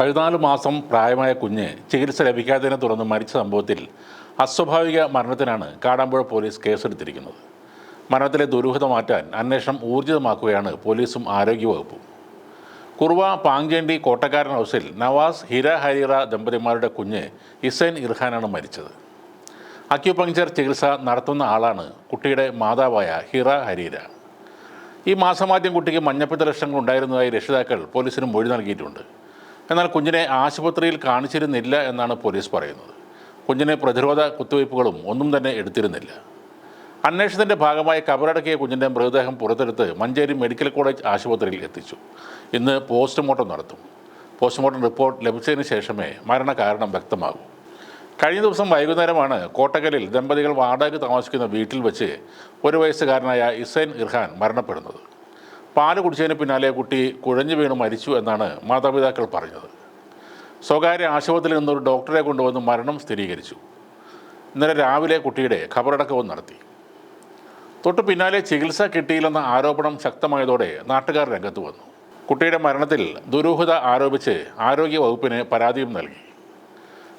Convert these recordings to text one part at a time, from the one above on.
പതിനാല് മാസം പ്രായമായ കുഞ്ഞ് ചികിത്സ ലഭിക്കാത്തതിനെ തുടർന്ന് മരിച്ച സംഭവത്തിൽ അസ്വാഭാവിക മരണത്തിനാണ് കാടാമ്പുഴ പോലീസ് കേസെടുത്തിരിക്കുന്നത്. മരണത്തിലെ ദുരൂഹത മാറ്റാൻ അന്വേഷണം ഊർജിതമാക്കുകയാണ് പോലീസും ആരോഗ്യവകുപ്പും. കുറുവ പാങ്കേണ്ടി കോട്ടക്കാരൻ ഹൗസിൽ നവാസ് ഹിര ഹരീറ ദമ്പതിമാരുടെ കുഞ്ഞ് ഇസൈൻ ഇർഹാനാണ് മരിച്ചത്. അക്യുപങ്ചർ ചികിത്സ നടത്തുന്ന ആളാണ് കുട്ടിയുടെ മാതാവായ ഹിറ ഹരീര. ഈ മാസമാദ്യം കുട്ടിക്ക് മഞ്ഞപ്പിത്ത ലക്ഷണങ്ങൾ ഉണ്ടായിരുന്നതായി രക്ഷിതാക്കൾ പോലീസിന് മൊഴി നൽകിയിട്ടുണ്ട്. എന്നാൽ കുഞ്ഞിനെ ആശുപത്രിയിൽ കാണിച്ചിരുന്നില്ല എന്നാണ് പോലീസ് പറയുന്നത്. കുഞ്ഞിനെ പ്രതിരോധ കുത്തിവയ്പ്പുകളും ഒന്നും തന്നെ എടുത്തിരുന്നില്ല. അന്വേഷണത്തിന്റെ ഭാഗമായി കബറടക്കിയ കുഞ്ഞിന്റെ മൃതദേഹം പുറത്തെടുത്ത് മഞ്ചേരി മെഡിക്കൽ കോളേജ് ആശുപത്രിയിൽ എത്തിച്ചു. ഇന്ന് പോസ്റ്റ്മോർട്ടം നടത്തും. പോസ്റ്റ്മോർട്ടം റിപ്പോർട്ട് ലഭിച്ചതിന് ശേഷമേ മരണകാരണം വ്യക്തമാകൂ. കഴിഞ്ഞ ദിവസം വൈകുന്നേരമാണ് കോട്ടക്കലിൽ ദമ്പതികൾ വാടക താമസിക്കുന്ന വീട്ടിൽ വെച്ച് ഒരു വയസ്സുകാരനായ ഇസൈൻ ഇർഹാൻ മരണപ്പെടുന്നത്. പാൽ കുടിച്ചതിന് പിന്നാലെ കുട്ടി കുഴഞ്ഞു വീണ് മരിച്ചു എന്നാണ് മാതാപിതാക്കൾ പറഞ്ഞത്. സ്വകാര്യ ആശുപത്രിയിൽ നിന്നൊരു ഡോക്ടറെ കൊണ്ടുവന്ന് മരണം സ്ഥിരീകരിച്ചു. ഇന്നലെ രാവിലെ കുട്ടിയുടെ ഖബറടക്കവും നടത്തി. തൊട്ടു പിന്നാലെ ചികിത്സ കിട്ടിയില്ലെന്ന ആരോപണം ശക്തമായതോടെ നാട്ടുകാർ രംഗത്ത് വന്നു. കുട്ടിയുടെ മരണത്തിൽ ദുരൂഹത ആരോപിച്ച് ആരോഗ്യ വകുപ്പിന് പരാതിയും നൽകി.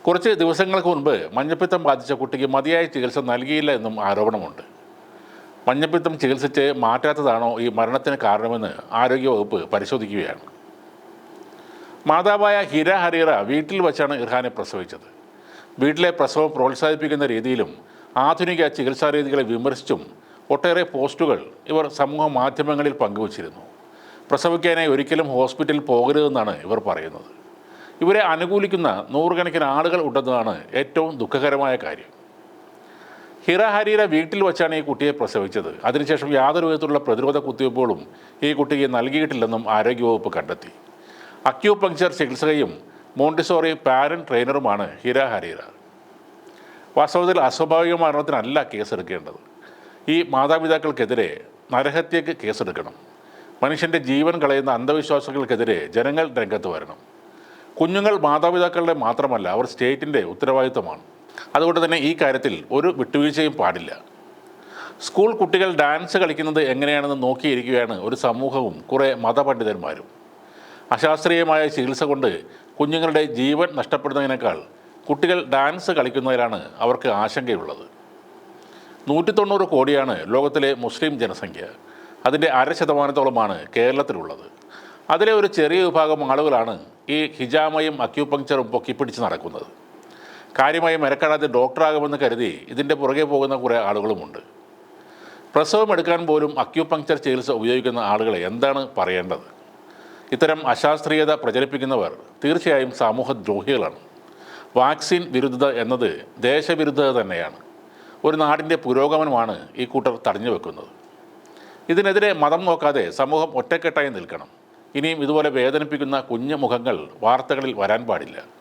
കുറച്ച് ദിവസങ്ങൾക്ക് മുൻപ് മഞ്ഞപ്പിത്തം ബാധിച്ച കുട്ടിക്ക് മതിയായ ചികിത്സ നൽകിയില്ല എന്നും ആരോപണമുണ്ട്. മഞ്ഞപ്പിത്തം ചികിത്സിച്ച് മാറ്റാത്തതാണോ ഈ മരണത്തിന് കാരണമെന്ന് ആരോഗ്യവകുപ്പ് പരിശോധിക്കുകയാണ്. മാതാവായ ഹിര ഹരീറ വീട്ടിൽ വച്ചാണ് ഇർഹാനെ പ്രസവിച്ചത്. വീട്ടിലെ പ്രസവം പ്രോത്സാഹിപ്പിക്കുന്ന രീതിയിലും ആധുനിക ചികിത്സാ രീതികളെ വിമർശിച്ചും ഒട്ടേറെ പോസ്റ്റുകൾ ഇവർ സമൂഹ മാധ്യമങ്ങളിൽ പങ്കുവച്ചിരുന്നു. പ്രസവിക്കാനായി ഒരിക്കലും ഹോസ്പിറ്റലിൽ പോകരുതെന്നാണ് ഇവർ പറയുന്നത്. ഇവരെ അനുകൂലിക്കുന്ന നൂറുകണക്കിന് ആളുകൾ ഉണ്ടെന്നതാണ് ഏറ്റവും ദുഃഖകരമായ കാര്യം. ഹിറ ഹരീര വീട്ടിൽ വെച്ചാണ് ഈ കുട്ടിയെ പ്രസവിച്ചത്. അതിനുശേഷം യാതൊരു വിധത്തിലുള്ള പ്രതിരോധ കുത്തിവയ്പ്പുകളും ഈ കുട്ടിക്ക് നൽകിയിട്ടില്ലെന്നും ആരോഗ്യവകുപ്പ് കണ്ടെത്തി. അക്യൂപങ്ചർ ചികിത്സകയും മോണ്ടിസോറി പാരൻ ട്രെയിനറുമാണ് ഹിര ഹരീര വാസ്തവത്തിൽ അസ്വാഭാവിക മരണത്തിനല്ല കേസെടുക്കേണ്ടത്. ഈ മാതാപിതാക്കൾക്കെതിരെ നരഹത്യക്ക് കേസെടുക്കണം. മനുഷ്യന്റെ ജീവൻ കളയുന്ന അന്ധവിശ്വാസങ്ങൾക്കെതിരെ ജനങ്ങൾ രംഗത്ത് വരണം. കുഞ്ഞുങ്ങൾ മാതാപിതാക്കളുടെ മാത്രമല്ല അവർ സ്റ്റേറ്റിന്റെ ഉത്തരവാദിത്തമാണ് അതുകൊണ്ട് തന്നെ ഈ കാര്യത്തിൽ ഒരു വിട്ടുവീഴ്ചയും പാടില്ല. സ്കൂൾ കുട്ടികൾ ഡാൻസ് കളിക്കുന്നത് എങ്ങനെയാണെന്ന് നോക്കിയിരിക്കുകയാണ് ഒരു സമൂഹവും കുറേ മതപണ്ഡിതന്മാരും. അശാസ്ത്രീയമായ ചികിത്സ കൊണ്ട് കുഞ്ഞുങ്ങളുടെ ജീവൻ നഷ്ടപ്പെടുന്നതിനേക്കാൾ കുട്ടികൾ ഡാൻസ് കളിക്കുന്നതിലാണ് അവർക്ക് ആശങ്കയുള്ളത്. നൂറ്റി തൊണ്ണൂറ് കോടിയാണ് ലോകത്തിലെ മുസ്ലിം ജനസംഖ്യ. അതിന്റെ അര ശതമാനത്തോളമാണ് കേരളത്തിലുള്ളത്. അതിലെ ഒരു ചെറിയ വിഭാഗം ആളുകളാണ് ഈ ഹിജാമയും അക്യൂപങ്ക്ചറും പൊക്കിപ്പിടിച്ച് നടക്കുന്നത്. കാര്യമായി മെനക്കെടാതെ ഡോക്ടറാകുമെന്ന് കരുതി ഇതിന്റെ പുറകെ പോകുന്ന കുറേ ആളുകളുമുണ്ട്. പ്രസവം എടുക്കാൻ പോലും അക്യൂപങ്ക്ചർ ചികിത്സ ഉപയോഗിക്കുന്ന ആളുകളെ എന്താണ് പറയേണ്ടത്? ഇത്തരം അശാസ്ത്രീയത പ്രചരിപ്പിക്കുന്നവർ തീർച്ചയായും സമൂഹദ്രോഹികളാണ്. വാക്സിൻ വിരുദ്ധത എന്നത് ദേശവിരുദ്ധത തന്നെയാണ്. ഒരു നാടിന്റെ പുരോഗമനമാണ് ഈ കൂട്ടർ തടഞ്ഞു വെക്കുന്നത്. ഇതിനെതിരെ മതം നോക്കാതെ സമൂഹം ഒറ്റക്കെട്ടായി നിൽക്കണം. ഇനിയും ഇതുപോലെ വേദനിപ്പിക്കുന്ന കുഞ്ഞു മുഖങ്ങൾ വാർത്തകളിൽ വരാൻ പാടില്ല.